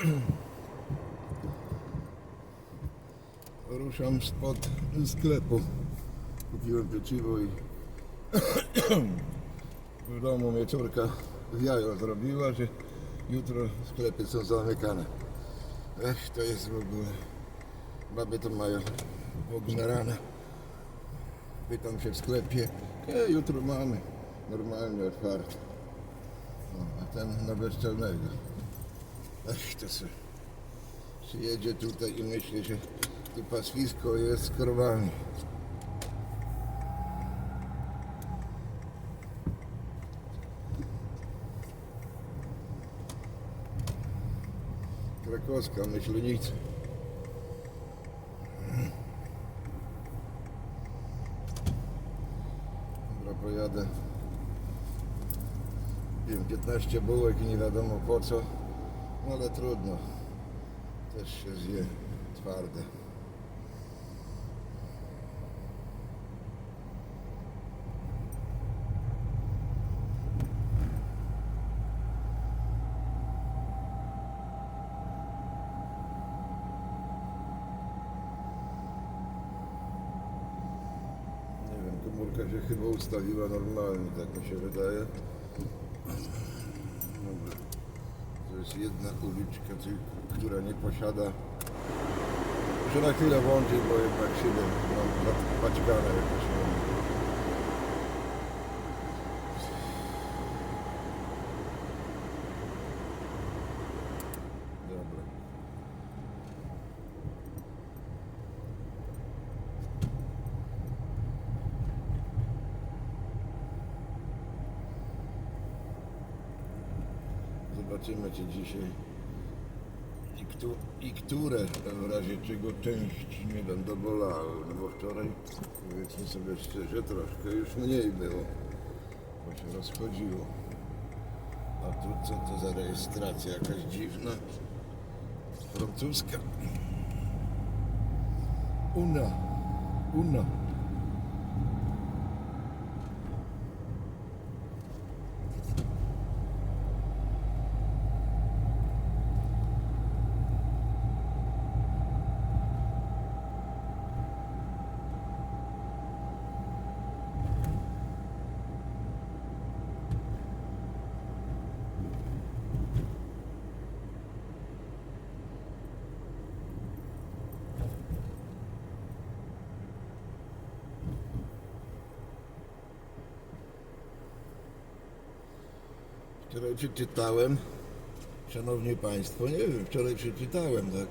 Ruszam spod sklepu. Kupiłem pieczywo i w domu mnie córka jajo zrobiła, że jutro sklepy są zamykane. Ech, to jest w ogóle. Baby to mają pogrzerane. Pytam się w sklepie, e, jutro mamy normalnie otwarte. No, a ten na bezczelnego. Ech, to sobie przyjedzie tutaj i myśli, że tu pastwisko jest z krowami. Krakowska myślenica. Dobra, pojadę. Wiem, 15 bułek i nie wiadomo po co, ale trudno. Też się zje twarde. Komórka się chyba ustawiła normalnie, tak mi się wydaje. Jest jedna uliczka, która nie posiada. Muszę na chwilę włączyć, bo jednak szybę mam paćkane jakoś. mam. Dobra. Zobaczymy, czy dzisiaj i, któ, i które w razie czego części nie będą bolały. No bo wczoraj, powiedzmy sobie szczerze, troszkę już mniej było, bo się rozchodziło. A tu co to za rejestracja jakaś dziwna, francuska. Una, una. Wczoraj przeczytałem, szanowni państwo, nie wiem, wczoraj przeczytałem, tak,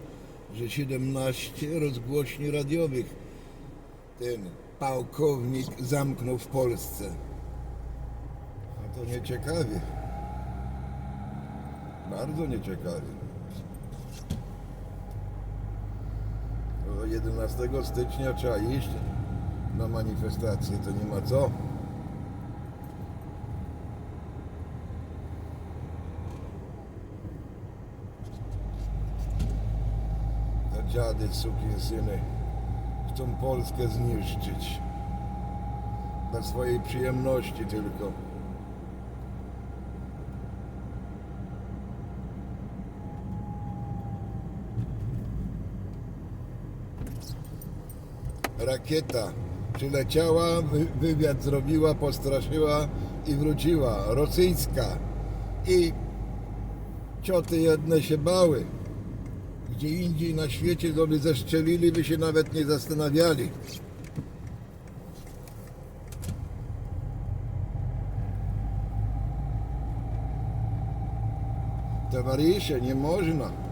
że 17 rozgłośni radiowych ten pałkownik zamknął w Polsce. A to nieciekawie. Bardzo nieciekawie. Do 11 stycznia trzeba iść na manifestację, to nie ma co. dziady, syny chcą Polskę zniszczyć. Dla swojej przyjemności tylko. Rakieta przyleciała, wy- wywiad zrobiła, postraszyła i wróciła. Rosyjska. I cioty jedne się bały. Gdzie indziej na świecie to by zestrzelili, by się nawet nie zastanawiali. Towarzysze, nie można.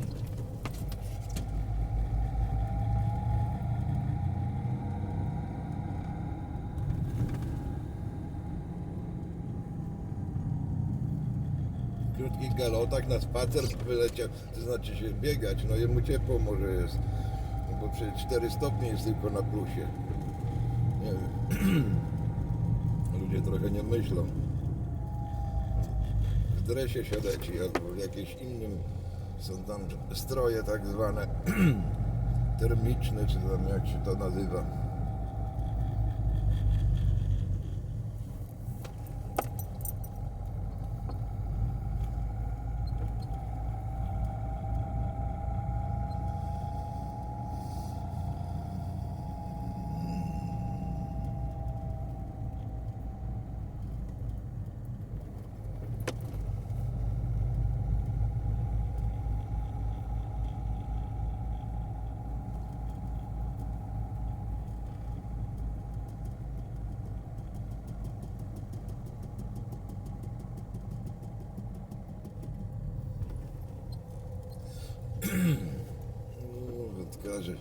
jest. Krótki galotak na spacer wyleciał, to znaczy się biegać, no jemu ciepło może jest, no bo przecież 4 stopnie jest tylko na plusie. Nie wiem. Ludzie trochę nie myślą dresie się leci albo w jakimś innym są tam stroje tak zwane termiczne, czy tam jak się to nazywa. каже.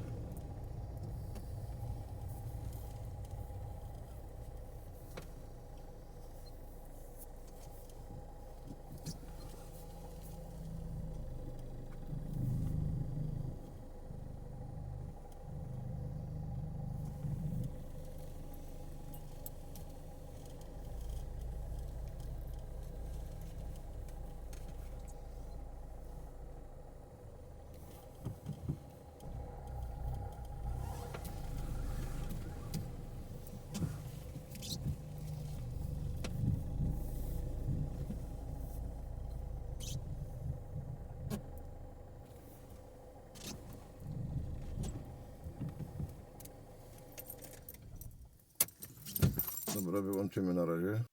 Dobra, wyłączymy na razie.